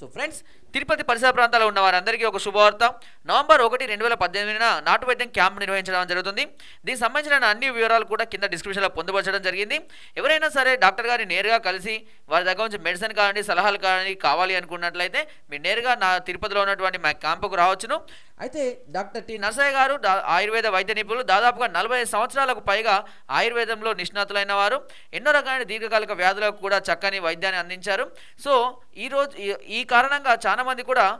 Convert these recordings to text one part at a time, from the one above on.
So friends Tirupati పరిసర ప్రాంతాల్లో ఉన్న వారందరికీ ఒక శుభవార్త. నవంబర్ ఒకటి రెండు వేల పద్దెనిమిదిన నాటు వైద్యం క్యాంప్ నిర్వహించడం జరుగుతుంది. దీనికి సంబంధించిన అన్ని వివరాలు కూడా కింద డిస్క్రిప్షన్లో పొందుపరచడం జరిగింది. ఎవరైనా సరే డాక్టర్ గారిని నేరుగా కలిసి వారి దగ్గర నుంచి మెడిసిన్ కానివ్వండి సలహాలు కానీ కావాలి అనుకున్నట్లయితే మీరు నేరుగా నా తిరుపతిలో ఉన్నటువంటి మా క్యాంపుకు రావచ్చును. అయితే డాక్టర్ టి నరసయ్య గారు ఆయుర్వేద వైద్య నిపుణులు దాదాపుగా నలభై సంవత్సరాలకు పైగా ఆయుర్వేదంలో నిష్ణాతులైన వారు. ఎన్నో రకాల దీర్ఘకాలిక వ్యాధులకు కూడా చక్కని వైద్యాన్ని అందించారు. సో ఈ రోజు ఈ- ఈ కారణంగా చాలామంది కూడా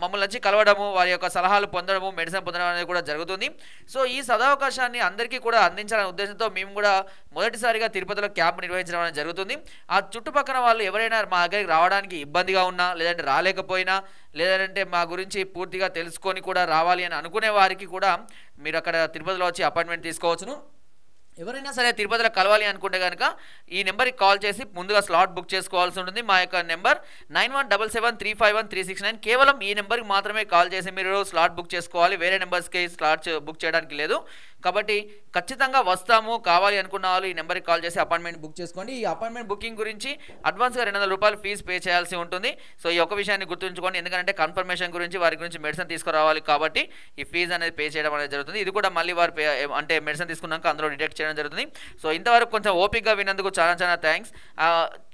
మమ్మల్ని వచ్చి కలవడము వారి యొక్క సలహాలు పొందడము మెడిసిన్ పొందడం అనేది కూడా జరుగుతుంది. సో ఈ సదావకాశాన్ని అందరికీ కూడా అందించాలనే ఉద్దేశంతో మేము కూడా మొదటిసారిగా తిరుపతిలో క్యాంప్ నిర్వహించడం అనేది జరుగుతుంది. ఆ చుట్టుపక్కల వాళ్ళు ఎవరైనా మా దగ్గరికి రావడానికి ఇబ్బందిగా ఉన్నా లేదంటే రాలేకపోయినా లేదంటే మా గురించి పూర్తిగా తెలుసుకొని కూడా రావాలి అని అనుకునే వారికి కూడా మీరు అక్కడ తిరుపతిలో వచ్చి అపాయింట్మెంట్ తీసుకోవచ్చును. ఎవరైనా సరే తిరుపతిలో కలవాలి అనుకుంటే కనుక ఈ నెంబర్కి కాల్ చేసి ముందుగా స్లాట్ బుక్ చేసుకోవాల్సి ఉంటుంది. మా యొక్క number nine one double seven three five one three six nine. కేవలం ఈ నెంబర్కి మాత్రమే కాల్ చేసి మీరు స్లాట్ బుక్ చేసుకోవాలి. వేరే నెంబర్స్కి స్లాట్ బుక్ చేయడానికి లేదు. కాబట్టి ఖచ్చితంగా వస్తాము కావాలి అనుకున్న వాళ్ళు ఈ నెంబర్కి కాల్ చేసి అపాయింట్మెంట్ బుక్ చేసుకోండి. ఈ అపాయింట్మెంట్ బుకింగ్ గురించి అడ్వాన్స్గా రెండు వందల రూపాయలు ఫీజు పే చేయాల్సి ఉంటుంది. సో ఈ ఒక విషయాన్ని గుర్తుంచుకోండి. ఎందుకంటే కన్ఫర్మేషన్ గురించి వారి గురించి మెడిసిన్ తీసుకురావాలి కాబట్టి ఈ ఫీజు అనేది పే చేయడం అనేది జరుగుతుంది. ఇది కూడా మళ్ళీ వారు పే అంటే మెడిసిన్ తీసుకున్నాక అందులో డిటెక్ట్ చేయడం జరుగుతుంది. సో ఇంతవరకు కొంచెం ఓపిక్గా విన్నందుకు చాలా చాలా థ్యాంక్స్.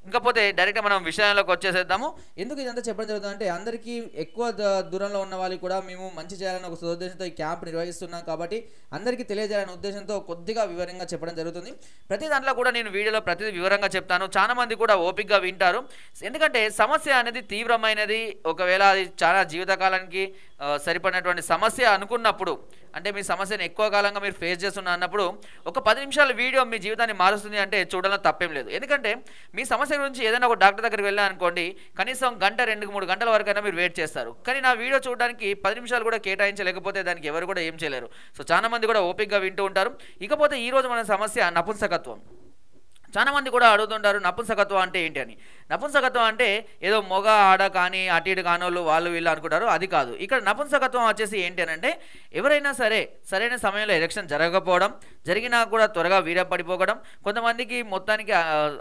ఇంకపోతే డైరెక్ట్గా మనం విషయంలోకి వచ్చేసేద్దాము. ఎందుకు ఇదంతా చెప్పడం జరుగుతుంది అంటే అందరికీ ఎక్కువ దూరంలో ఉన్న వాళ్ళకి కూడా మేము మంచి చేయాలని ఒక ఉద్దేశంతో ఈ క్యాంప్ నిర్వహిస్తున్నాం కాబట్టి అందరికీ తెలియజేయాలనే ఉద్దేశంతో కొద్దిగా వివరంగా చెప్పడం జరుగుతుంది. ప్రతి దాంట్లో కూడా నేను వీడియోలో ప్రతిదీ వివరంగా చెప్తాను. చాలా మంది కూడా ఓపిక్గా వింటారు. ఎందుకంటే సమస్య అనేది తీవ్రమైనది. ఒకవేళ అది చాలా జీవితకాలానికి సరిపడినటువంటి సమస్య అనుకున్నప్పుడు అంటే మీ సమస్యను ఎక్కువ కాలంగా మీరు ఫేస్ చేస్తున్న అన్నప్పుడు ఒక పది నిమిషాల వీడియో మీ జీవితాన్ని మారుస్తుంది అంటే చూడడం తప్పేం లేదు. ఎందుకంటే మీ సమస్య గురించి ఏదైనా ఒక డాక్టర్ దగ్గరికి వెళ్ళా అనుకోండి కనీసం గంట రెండు మూడు గంటల వరకైనా మీరు వెయిట్ చేస్తారు. కానీ నా వీడియో చూడడానికి పది నిమిషాలు కూడా కేటాయించలేకపోతే దానికి ఎవరు కూడా ఏం చేయలేరు. సో చాలా మంది కూడా ఓపిక్గా వింటూ ఉంటారు. ఇకపోతే ఈ రోజు మన సమస్య నపుంసకత్వం. చాలా మంది కూడా అడుగుతుంటారు నపుంసకత్వం అంటే ఏంటి అని. నపుంసకత్వం అంటే ఏదో మొగ ఆడ కానీ అటు ఇటు కానోళ్ళు వాళ్ళు వీళ్ళు అనుకుంటారు అది కాదు. ఇక్కడ నపుంసకత్వం వచ్చేసి ఏంటి అంటే ఎవరైనా సరే సరైన సమయంలో ఎలక్షన్ జరగకపోవడం జరిగినా కూడా త్వరగా వీర పడిపోవడం కొంతమందికి మొత్తానికి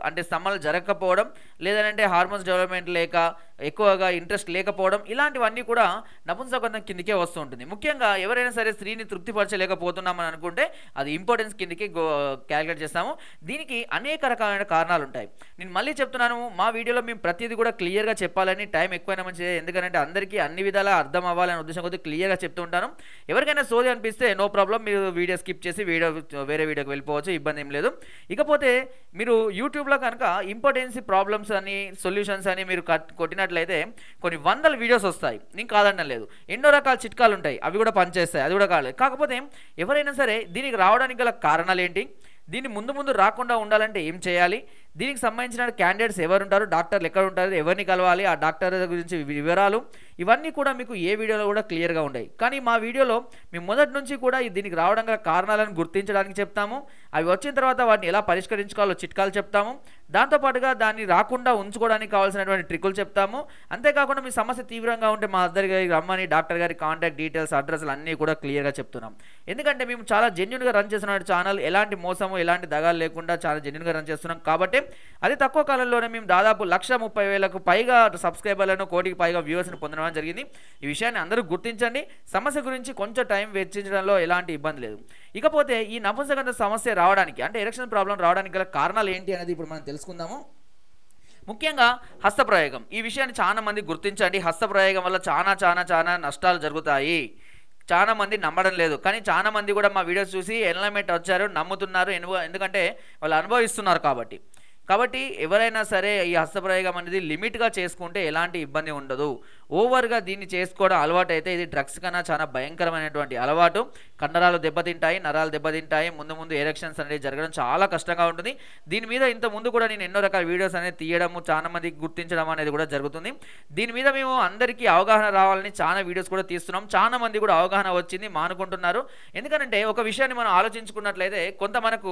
అంటే సమ్మలు జరగకపోవడం లేదంటే హార్మోన్స్ డెవలప్మెంట్ లేక ఎక్కువగా ఇంట్రెస్ట్ లేకపోవడం ఇలాంటివన్నీ కూడా నపుంసకత్వం కిందకే వస్తూ ఉంటుంది. ముఖ్యంగా ఎవరైనా సరే స్త్రీని తృప్తిపరచలేకపోతున్నామని అనుకుంటే అది ఇంపార్టెన్స్ కిందకి క్యాలిక్యులేట్ చేస్తాము. దీనికి అనేక రకాలైన కారణాలు ఉంటాయి. నేను మళ్ళీ చెప్తున్నాను మా వీడియోలో మేము ప్రతిదీ కూడా క్లియర్గా చెప్పాలని టైం ఎక్కువైనా మంచిదే. ఎందుకంటే అందరికీ అన్ని విధాలా అర్థం అవ్వాలనే ఉద్దేశం కొద్దిగా క్లియర్గా చెప్తూ ఉంటాను. ఎవరికైనా సోది అనిపిస్తే నో ప్రాబ్లం మీరు వీడియో స్కిప్ చేసి వీడియో వేరే వీడియోకి వెళ్ళిపోవచ్చు ఇబ్బంది ఏం లేదు. ఇకపోతే మీరు యూట్యూబ్లో కనుక ఇంపార్టెన్సీ ప్రాబ్లమ్స్ అని సొల్యూషన్స్ అని మీరు కట్- చూసినట్లయితే కొన్ని వందల వీడియోస్ వస్తాయి. నేను కాదనడం లేదు. ఎన్నో రకాల చిట్కాలు ఉంటాయి. అవి కూడా పనిచేస్తాయి. అది కూడా కాలేదు కాకపోతే ఎవరైనా సరే దీనికి రావడానికి గల కారణాలు ఏంటి? దీన్ని ముందు ముందు రాకుండా ఉండాలంటే ఏం చేయాలి? దీనికి సంబంధించిన క్యాండిడేట్స్ ఎవరు ఉంటారు డాక్టర్లు ఎక్కడ ఉంటారు ఎవరిని కలవాలి? ఆ డాక్టర్ గురించి వివరాలు ఇవన్నీ కూడా మీకు ఏ వీడియోలో కూడా క్లియర్గా ఉన్నాయి కానీ మా వీడియోలో మేము మొదటి నుంచి కూడా ఈ దీనికి రావడం గల కారణాలను గుర్తించడానికి చెప్తాము. అవి వచ్చిన తర్వాత వాటిని ఎలా పరిష్కరించుకోవాలో చిట్కాలు చెప్తాము. దాంతోపాటుగా దాన్ని రాకుండా ఉంచుకోవడానికి కావాల్సినటువంటి ట్రిక్కులు చెప్తాము. అంతేకాకుండా మీ సమస్య తీవ్రంగా ఉంటే మా దగ్గర రమ్మని డాక్టర్ గారి కాంటాక్ట్ డీటెయిల్స్ అడ్రస్లు అన్నీ కూడా క్లియర్గా చెప్తున్నాం. ఎందుకంటే మేము చాలా జెన్యున్గా రన్ చేస్తున్న ఛానల్ ఎలాంటి మోసము ఎలాంటి దగాలు లేకుండా చాలా జెన్యున్గా రన్ చేస్తున్నాం. కాబట్టి అతి తక్కువ కాలంలోనే మేము దాదాపు లక్ష ముప్పై వేలకు పైగా సబ్స్క్రైబర్లను కోటికి పైగా వ్యూవర్స్ని పొందడం జరిగింది. ఈ విషయాన్ని అందరూ గుర్తించండి. సమస్య గురించి కొంచెం టైం వెచ్చించడంలో ఎలాంటి ఇబ్బంది లేదు. ఇకపోతే ఈ నపుంసకంత సమస్య రావడానికి అంటే ఎలక్షన్ ప్రాబ్లం రావడానికి గల కారణాలు ఏంటి అనేది ఇప్పుడు మనం తెలుసుకుందాము. ముఖ్యంగా హస్తప్రయోగం ఈ విషయాన్ని చాలా మంది గుర్తించండి. హస్తప్రయోగం వల్ల చాలా చాలా చాలా నష్టాలు జరుగుతాయి. చాలా మంది నమ్మడం లేదు. కానీ చాలా మంది కూడా మా వీడియోస్ చూసి ఎన్లైన్మెంట్ వచ్చారు నమ్ముతున్నారు. ఎందుకంటే వాళ్ళు అనుభవిస్తున్నారు కాబట్టి. కాబట్టి ఎవరైనా సరే ఈ హస్తప్రయోగం అనేది లిమిట్గా చేసుకుంటే ఎలాంటి ఇబ్బంది ఉండదు. ఓవర్గా దీన్ని చేసుకోవడం అలవాటు అయితే ఇది డ్రగ్స్ కన్నా చాలా భయంకరమైనటువంటి అలవాటు. కండరాలు దెబ్బతింటాయి నరాలు దెబ్బతింటాయి ముందు ముందు ఎరక్షన్స్ అనేది జరగడం చాలా కష్టంగా ఉంటుంది. దీని మీద ఇంత ముందు కూడా నేను ఎన్నో రకాల వీడియోస్ అనేది తీయడము చాలా మందికి గుర్తించడం అనేది కూడా జరుగుతుంది. దీని మీద మేము అందరికీ అవగాహన రావాలని చాలా వీడియోస్ కూడా తీస్తున్నాం. చాలా మంది కూడా అవగాహన వచ్చింది మానుకుంటున్నారు. ఎందుకంటే ఒక విషయాన్ని మనం ఆలోచించుకున్నట్లయితే కొంత మనకు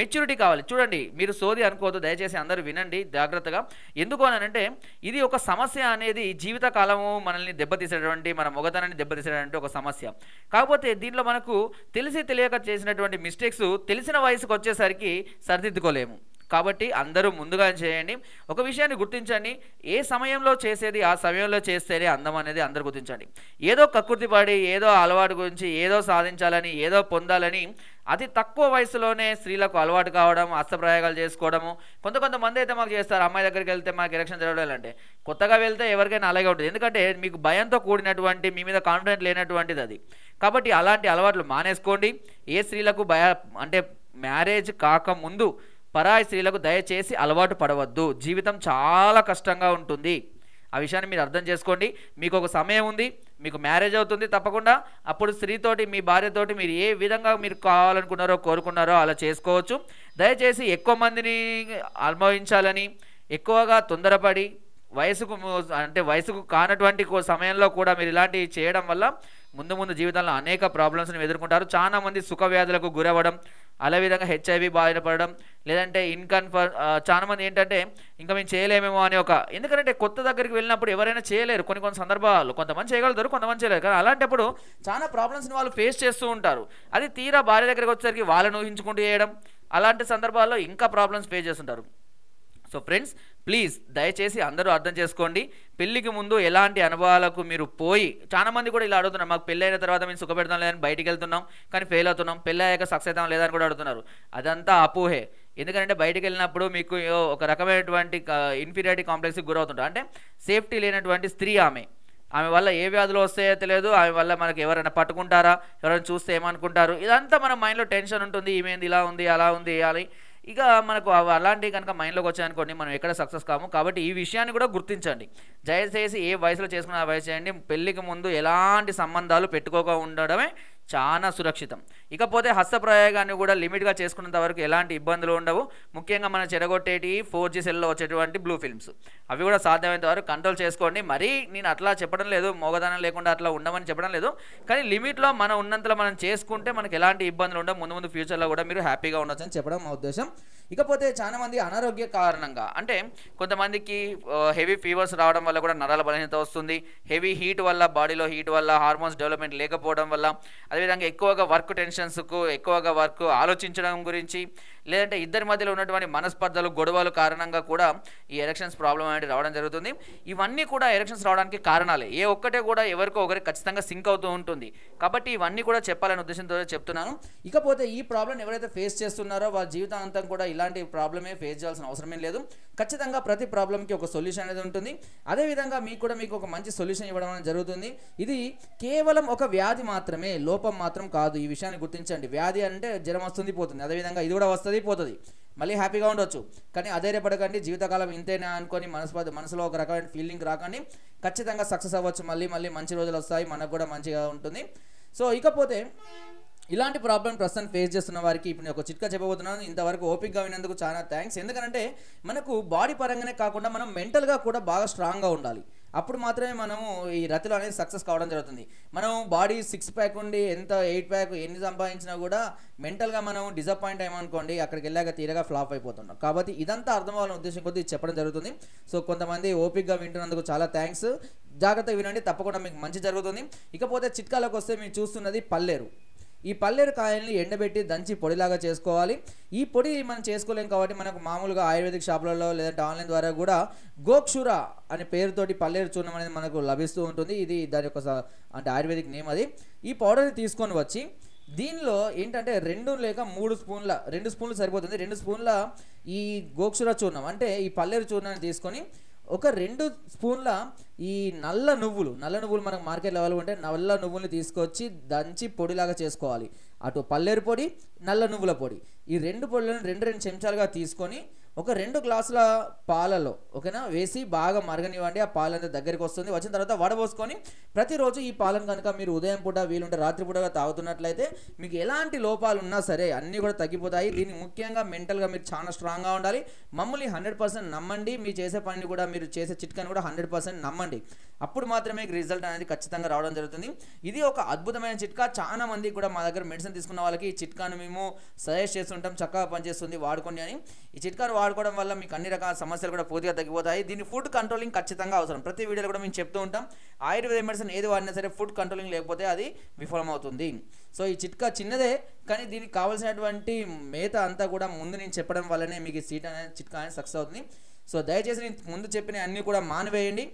మెచ్యూరిటీ కావాలి. చూడండి మీరు సోది అనుకోవద్దు దయచేసి అందరూ వినండి జాగ్రత్తగా. ఎందుకు అని అంటే ఇది ఒక సమస్య అనేది జీవితకాలం మనము మనల్ని దెబ్బతీసేటువంటి మన మొగతనాన్ని దెబ్బతీసేటువంటి ఒక సమస్య. కాకపోతే దీంట్లో మనకు తెలిసి తెలియక చేసినటువంటి మిస్టేక్స్ తెలిసిన వయసుకు వచ్చేసరికి సరిదిద్దుకోలేము. కాబట్టి అందరూ ముందుగా చేయండి ఒక విషయాన్ని గుర్తించండి. ఏ సమయంలో చేసేది ఆ సమయంలో చేస్తేనే అందం అనేది అందరూ గుర్తించండి. ఏదో కకృతి పడి ఏదో అలవాటు గురించి ఏదో సాధించాలని ఏదో పొందాలని అతి తక్కువ వయసులోనే స్త్రీలకు అలవాటు కావడం హస్తప్రయోగాలు చేసుకోవడము. కొంత కొంతమంది అయితే మాకు చేస్తారు. అమ్మాయి దగ్గరికి వెళ్తే మాకు ఎలక్షన్ జరగడం అంటే కొత్తగా వెళ్తే ఎవరికైనా అలాగే ఉంటుంది. ఎందుకంటే మీకు భయంతో కూడినటువంటి మీ మీద కాన్ఫిడెంట్ లేనటువంటిది అది. కాబట్టి అలాంటి అలవాట్లు మానేసుకోండి. ఏ స్త్రీలకు భయ అంటే మ్యారేజ్ కాకముందు పరాయి స్త్రీలకు దయచేసి అలవాటు పడవద్దు. జీవితం చాలా కష్టంగా ఉంటుంది. ఆ విషయాన్ని మీరు అర్థం చేసుకోండి. మీకు ఒక సమయం ఉంది. మీకు మ్యారేజ్ అవుతుంది తప్పకుండా. అప్పుడు స్త్రీతోటి మీ భార్యతోటి మీరు ఏ విధంగా మీరు కావాలనుకున్నారో కోరుకున్నారో అలా చేసుకోవచ్చు. దయచేసి ఎక్కువ మందిని అనుభవించాలని ఎక్కువగా తొందరపడి వయసుకు అంటే వయసుకు కానటువంటి సమయంలో కూడా మీరు ఇలాంటివి చేయడం వల్ల ముందు ముందు జీవితంలో అనేక ప్రాబ్లమ్స్ని ఎదుర్కొంటారు. చాలా మంది సుఖ వ్యాధులకు గురవ్వడం అదే విధంగా హెచ్ఐవి బారిన పడడం లేదంటే ఇన్కన్ఫర్ చాలా మంది ఏంటంటే ఇంకా మేము చేయలేమేమో అని ఒక ఎందుకంటే కొత్త దగ్గరికి వెళ్ళినప్పుడు ఎవరైనా చేయలేరు కొన్ని కొన్ని సందర్భాలు కొంతమంది చేయగలుగుతారు కొంతమంది చేయలేరు. కానీ అలాంటప్పుడు చాలా ప్రాబ్లమ్స్ని వాళ్ళు ఫేస్ చేస్తూ ఉంటారు. అది తీరా భార్య దగ్గరికి వచ్చేసరికి వాళ్ళను ఊహించుకుంటూ చేయడం అలాంటి సందర్భాల్లో ఇంకా ప్రాబ్లమ్స్ ఫేస్ చేస్తుంటారు. సో ఫ్రెండ్స్ ప్లీజ్ దయచేసి అందరూ అర్థం చేసుకోండి. పెళ్ళికి ముందు ఎలాంటి అనుభవాలకు మీరు పోయి చాలామంది కూడా ఇలా అడుగుతున్నారు మాకు పెళ్ళైన తర్వాత మేము సుఖపెడతాం లేదని బయటికి వెళ్తున్నాం కానీ ఫెయిల్ అవుతున్నాం పెళ్ళి అయ్యాక సక్సెస్ అవుతాం లేదని కూడా అడుగుతున్నారు. అదంతా అపోహే. ఎందుకంటే బయటికి వెళ్ళినప్పుడు మీకు ఒక రకమైనటువంటి ఇన్ఫీరియారిటీ కాంప్లెక్స్కి గురవుతుంటారు. అంటే సేఫ్టీ లేనటువంటి స్త్రీ ఆమె. ఆమె వల్ల ఏ వ్యాధులు వస్తాయో తెలియదు. ఆమె వల్ల మనకి ఎవరైనా పట్టుకుంటారా? ఎవరైనా చూస్తే ఏమనుకుంటారు? ఇదంతా మన మైండ్లో టెన్షన్ ఉంటుంది. ఈమెంది ఇలా ఉంది అలా ఉంది అని ఇక మనకు అవి అలాంటివి కనుక మైండ్లోకి వచ్చాయనుకోండి మనం ఎక్కడ సక్సెస్ కాము. కాబట్టి ఈ విషయాన్ని కూడా గుర్తించండి. దయచేసి ఏ వయసులో చేసుకున్న ఆ వయసు చేయండి. పెళ్ళికి ముందు ఎలాంటి సంబంధాలు పెట్టుకోక ఉండడమే చాలా సురక్షితం. ఇకపోతే హస్త ప్రయోగాన్ని కూడా లిమిట్గా చేసుకున్నంత వరకు ఎలాంటి ఇబ్బందులు ఉండవు. ముఖ్యంగా మనం చెడగొట్టేటి ఫోర్ జీ సెల్లో వచ్చేటువంటి బ్లూ ఫిల్మ్స్. అవి కూడా సాధ్యమైనంత వరకు కంట్రోల్ చేసుకోండి. మరీ నేను అట్లా చెప్పడం లేదు మోగదానం లేకుండా అట్లా ఉండమని చెప్పడం లేదు. కానీ లిమిట్లో మనం ఉన్నంతలో మనం చేసుకుంటే మనకి ఎలాంటి ఇబ్బందులు ఉండవు. ముందు ముందు ఫ్యూచర్లో కూడా మీరు హ్యాపీగా ఉండొచ్చు అని చెప్పడం మా ఉద్దేశం. ఇకపోతే చాలామంది అనారోగ్య కారణంగా అంటే కొంతమందికి హెవీ ఫీవర్స్ రావడం వల్ల కూడా నరాల బలహీనత వస్తుంది. హెవీ హీట్ వల్ల బాడీలో హీట్ వల్ల హార్మోన్స్ డెవలప్మెంట్ లేకపోవడం వల్ల అదేవిధంగా ఎక్కువగా వర్క్ టెన్షన్ టెన్షన్స్కు ఎక్కువగా వర్క్ ఆలోచించడం గురించి లేదంటే ఇద్దరి మధ్యలో ఉన్నటువంటి మనస్పర్ధలు గొడవలు కారణంగా కూడా ఈ ఎలక్షన్స్ ప్రాబ్లం అనేది రావడం జరుగుతుంది. ఇవన్నీ కూడా ఎలక్షన్స్ రావడానికి కారణాలే. ఏ ఒక్కటే కూడా ఎవరికో ఒకరికి ఖచ్చితంగా సింక్ అవుతూ ఉంటుంది. కాబట్టి ఇవన్నీ కూడా చెప్పాలనే ఉద్దేశంతో చెప్తున్నాను. ఇకపోతే ఈ ప్రాబ్లం ఎవరైతే ఫేస్ చేస్తున్నారో వాళ్ళ జీవితాంతం కూడా ఇలాంటి ప్రాబ్లమే ఫేస్ చేయాల్సిన అవసరమే లేదు. ఖచ్చితంగా ప్రతి ప్రాబ్లంకి ఒక సొల్యూషన్ అనేది ఉంటుంది. అదేవిధంగా మీకు కూడా మీకు ఒక మంచి సొల్యూషన్ ఇవ్వడం అనేది జరుగుతుంది. ఇది కేవలం ఒక వ్యాధి మాత్రమే లోపం మాత్రం కాదు. ఈ విషయాన్ని గుర్తించండి. వ్యాధి అంటే జ్వరం వస్తుంది పోతుంది. అదేవిధంగా ఇది కూడా వస్తుంది. పోతుంది. మళ్ళీ హ్యాపీగా ఉండొచ్చు. కానీ అధైర్యపడకండి. జీవితకాలం ఇంతేనా అనుకొని మనసు మనసులో ఒక రకమైన ఫీలింగ్ రాకండి. ఖచ్చితంగా సక్సెస్ అవ్వచ్చు. మళ్ళీ మళ్ళీ మంచి రోజులు వస్తాయి. మనకు కూడా మంచిగా ఉంటుంది. సో ఇకపోతే ఇలాంటి ప్రాబ్లం ప్రస్తుతం ఫేస్ చేస్తున్న వారికి ఇప్పుడు నేను ఒక చిట్కా చెప్పబోతున్నాను. ఇంతవరకు ఓపిక్గా వినందుకు చాలా థ్యాంక్స్ ఎందుకంటే మనకు బాడీ పరంగానే కాకుండా మనం మెంటల్గా కూడా బాగా స్ట్రాంగ్గా ఉండాలి. అప్పుడు మాత్రమే మనము ఈ రతిలో అనేది సక్సెస్ కావడం జరుగుతుంది. మనం బాడీ సిక్స్ ప్యాక్ ఉండి ఎంత ఎయిట్ ప్యాక్ ఎన్ని సంపాదించినా కూడా మెంటల్గా మనం డిసప్పాయింట్ అయ్యామనుకోండి అక్కడికి వెళ్ళాక తీరగా ఫ్లాప్ అయిపోతున్నాం కాబట్టి ఇదంతా అర్థం అవ్వాలని ఉద్దేశం కొద్దీ చెప్పడం జరుగుతుంది. సో కొంతమంది ఓపిక్గా వింటున్నందుకు చాలా థ్యాంక్స్ జాగ్రత్తగా వినండి తప్పకుండా మీకు మంచి జరుగుతుంది. ఇకపోతే చిట్కాలకు వస్తే మీరు చూస్తున్నది పల్లేరు. ఈ పల్లేరు కాయల్ని ఎండబెట్టి దంచి పొడిలాగా చేసుకోవాలి. ఈ పొడి మనం చేసుకోలేం కాబట్టి మనకు మామూలుగా ఆయుర్వేదిక్ షాపులలో లేదంటే ఆన్లైన్ ద్వారా కూడా గోక్షుర అనే పేరుతోటి పల్లేరు చూర్ణం అనేది మనకు లభిస్తూ ఉంటుంది. ఇది దాని యొక్క అంటే ఆయుర్వేదిక్ నేమ్ అది. ఈ పౌడర్ని తీసుకొని వచ్చి దీనిలో ఏంటంటే రెండు లేక మూడు స్పూన్ల రెండు స్పూన్లు సరిపోతుంది. రెండు స్పూన్ల ఈ గోక్షుర చూర్ణం అంటే ఈ పల్లేరు చూర్ణాన్ని తీసుకొని ఒక రెండు స్పూన్ల ఈ నల్ల నువ్వులు నల్ల నువ్వులు మనకు మార్కెట్లో అవైలబుల్ ఉంటే నల్ల నువ్వుల్ని తీసుకొచ్చి దంచి పొడిలాగా చేసుకోవాలి. అటు పల్లేరు పొడి నల్ల నువ్వుల పొడి. ఈ రెండు పొడులను రెండు రెండు చెంచాలుగా తీసుకొని ఒక రెండు గ్లాసుల పాలలో ఓకేనా? వేసి బాగా మరగనివ్వండి ఆ పాలు దగ్గరికి వస్తుంది. వచ్చిన తర్వాత వడబోసుకొని ప్రతిరోజు ఈ పాలను కనుక మీరు ఉదయం పూట వీలుంటే రాత్రి పూట తాగుతున్నట్లయితే మీకు ఎలాంటి లోపాలు ఉన్నా సరే అన్నీ కూడా తగ్గిపోతాయి. దీన్ని ముఖ్యంగా మెంటల్గా మీరు చాలా స్ట్రాంగ్గా ఉండాలి. మమ్మల్ని హండ్రెడ్ పర్సెంట్ నమ్మండి. మీరు చేసే పనిని కూడా మీరు చేసే చిట్కాని కూడా హండ్రెడ్ పర్సెంట్ నమ్మండి. అప్పుడు మాత్రమే రిజల్ట్ అనేది ఖచ్చితంగా రావడం జరుగుతుంది. ఇది ఒక అద్భుతమైన చిట్కా. చాలా మంది కూడా మా దగ్గర మెడిసిన్ తీసుకున్న వాళ్ళకి ఈ చిట్కాను మేము సజెస్ట్ చేస్తుంటాం. చక్కగా పనిచేస్తుంది వాడుకోండి అని. ఈ చిట్కాను వాడుకోవడం వల్ల మీకు అన్ని రకాల సమస్యలు కూడా పూర్తిగా తగ్గిపోతాయి. దీని ఫుడ్ కంట్రోలింగ్ ఖచ్చితంగా అవసరం. ప్రతి వీడియోలో కూడా మేము చెప్తూ ఉంటాం. ఆయుర్వేద మెడిసిన్ ఏది వాడినా సరే ఫుడ్ కంట్రోలింగ్ లేకపోతే అది విఫలమవుతుంది. సో ఈ చిట్కా చిన్నదే కానీ దీనికి కావాల్సినటువంటి మేత అంతా కూడా ముందు నేను చెప్పడం వల్లనే మీకు ఈ సీట్ అనేది చిట్కా అనేది సక్సెస్ అవుతుంది. సో దయచేసి నేను ముందు చెప్పిన అన్నీ కూడా మానివేయండి.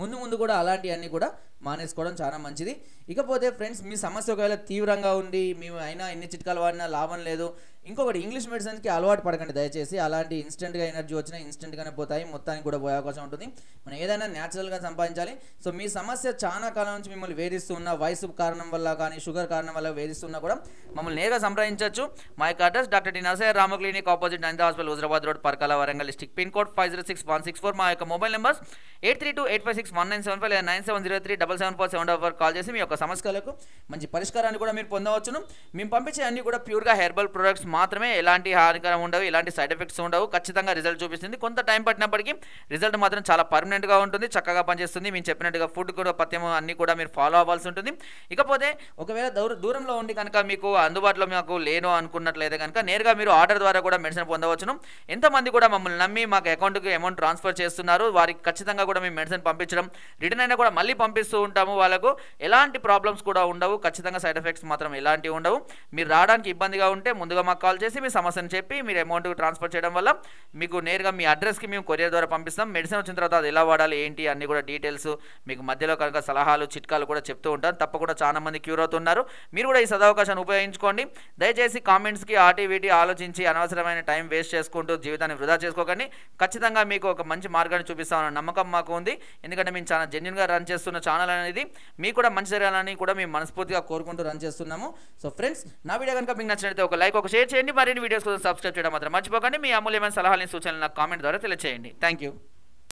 ముందు ముందు కూడా అలాంటివన్నీ కూడా మానేసుకోవడం చాలా మంచిది. ఇకపోతే ఫ్రెండ్స్ మీ సమస్య ఒకవేళ తీవ్రంగా ఉండి మేము అయినా ఎన్ని చిట్కాలు వాడినా లాభం లేదు. ఇంకొకటి ఇంగ్లీష్ మెడిసిన్కి అలవాటు పడకండి దయచేసి. అలాంటి ఇన్స్టెంట్గా ఎనర్జీ వచ్చినా ఇన్స్టెంట్గానే పోతాయి. మొత్తానికి కూడా పోయే అవకాశం ఉంటుంది. మనం ఏదైనా న్యాచురల్గా సంపాదించాలి. సో మీ సమస్య చాలా కాలం నుంచి మిమ్మల్ని వేధిస్తున్న వయసు కారణం వల్ల కానీ షుగర్ కారణం వల్ల వేధిస్తున్నా కూడా మమ్మల్ని నేరుగా సంప్రదించవచ్చు మా యొక్క address doctor D Narasaiah Rama clinic opposite Nanda hospital Huzurabad road Parkal Warangal district pin code five zero six one six four. మా యొక్క mobile numbers eight three two eight five six one nine seven five లేదా nine seven zero three double seven four seven double call చేసి మీ యొక్క సమస్యలకు మంచి పరిష్కారాన్ని కూడా మీరు పొందవచ్చును. మేము పంపించే అన్ని కూడా ప్యూర్గా హెర్బల్ ప్రొడక్ట్స్ మాత్రమే ఎలాంటి హానికరం ఉండవు ఎలాంటి సైడ్ ఎఫెక్ట్స్ ఉండవు. ఖచ్చితంగా రిజల్ట్ చూపిస్తుంది. కొంత టైం పట్టినప్పటికీ రిజల్ట్ మాత్రం చాలా పర్మనెంట్గా ఉంటుంది చక్కగా పనిచేస్తుంది. మేము చెప్పినట్టుగా ఫుడ్ కూడా పథ్యం అన్నీ కూడా మీరు ఫాలో అవ్వాల్సి ఉంటుంది. ఇకపోతే ఒకవేళ దూరంలో ఉండి కనుక మీకు అందుబాటులో మాకు లేను అనుకున్నట్లయితే కనుక నేరుగా మీరు ఆర్డర్ ద్వారా కూడా మెడిసిన్ పొందవచ్చును. ఎంతమంది కూడా మమ్మల్ని నమ్మి మాకు అకౌంట్కి అమౌంట్ ట్రాన్స్ఫర్ చేస్తున్నారు. వారికి ఖచ్చితంగా కూడా మేము మెడిసిన్ పంపించడం రిటర్న్ అయినా కూడా మళ్ళీ పంపిస్తూ ఉంటాము వాళ్ళకు. ఎలాంటి ప్రాబ్లమ్స్ కూడా ఉండవు. ఖచ్చితంగా సైడ్ ఎఫెక్ట్స్ మాత్రం ఎలాంటివి ఉండవు. మీరు రావడానికి ఇబ్బందిగా ఉంటే ముందుగా మాకు కాల్ చేసి మీ సమస్యను చెప్పి మీరు అమౌంట్ ట్రాన్స్ఫర్ చేయడం వల్ల మీకు నేరుగా మీ అడ్రస్కి మేము కొరియర్ ద్వారా పంపిస్తాం. మెడిసిన్ వచ్చిన తర్వాత అది ఎలా వాడాలి ఏంటి అన్ని కూడా డీటెయిల్స్ మీకు మధ్యలో కనుక సలహాలు చిట్కాలు కూడా చెప్తూ ఉంటాను తప్పకుండా చాలా మంది క్యూర్ అవుతున్నారు. మీరు కూడా ఈ సదవకాశాన్ని ఉపయోగించుకోండి. దయచేసి కామెంట్స్కి ఆటి ఆలోచించి అనవసరమైన టైం వేస్ట్ చేసుకుంటూ జీవితాన్ని వృధా చేసుకోకండి. ఖచ్చితంగా మీకు ఒక మంచి మార్గాన్ని చూపిస్తామన్న నమ్మకం మాకు ఉంది. ఎందుకంటే మేము చాలా జెన్యున్గా రన్ చేస్తున్న ఛానల్ అనేది మీకు కూడా మంచి జరగాలని కూడా మేము మనస్ఫూర్తిగా కోరుకుంటూ రన్ చేస్తున్నాము. సో ఫ్రెండ్స్ నా వీడియో కనుక మీకు నచ్చినట్లయితే ఒక లైక్ ఒక షేర్ చేయండి. మరిన్ని వీడియోస్ కోసం సబ్స్క్రైబ్ చేయడం మాత్రం మర్చిపోకండి. మీ అమూల్యమైన సలహాలని సూచనలు నాకు కామెంట్ ద్వారా తెలియచేయండి. Thank you